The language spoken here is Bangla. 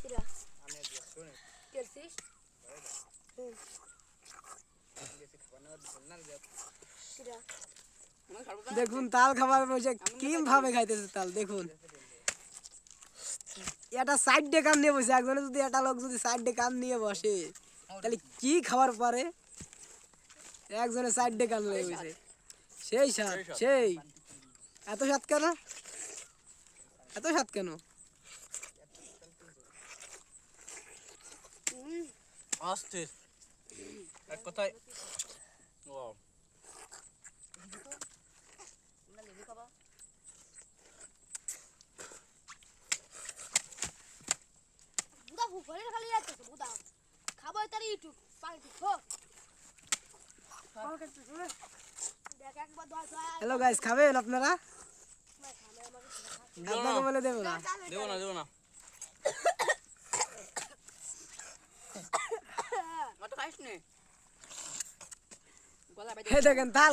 কিরা খেলছিস কিরা দেখুন তাল খাবার বসে কিম ভাবে খাইতেছে তাল দেখুন। এটা সাইড ডে কান নিয়ে বসে একজনে যদি একটা লোক যদি সাইড ডে কান নিয়ে বসে তাহলে কি খাবার পারে? একজনে সাইড ডে কান নিয়ে বসে। সেই স্বাদ সেই। এত স্বাদ কেন? এত স্বাদ কেন? অস্থির এক কথায় ও বুদা খালি যাচ্ছে বুদা খাব তার ইউটিউব পানি তো দেখ একবার ধর ধর হ্যালো গাইস খাবেন আপনারা আপনাকে বলে দেবো না দেবো না দেবো না এই দেখেন তাল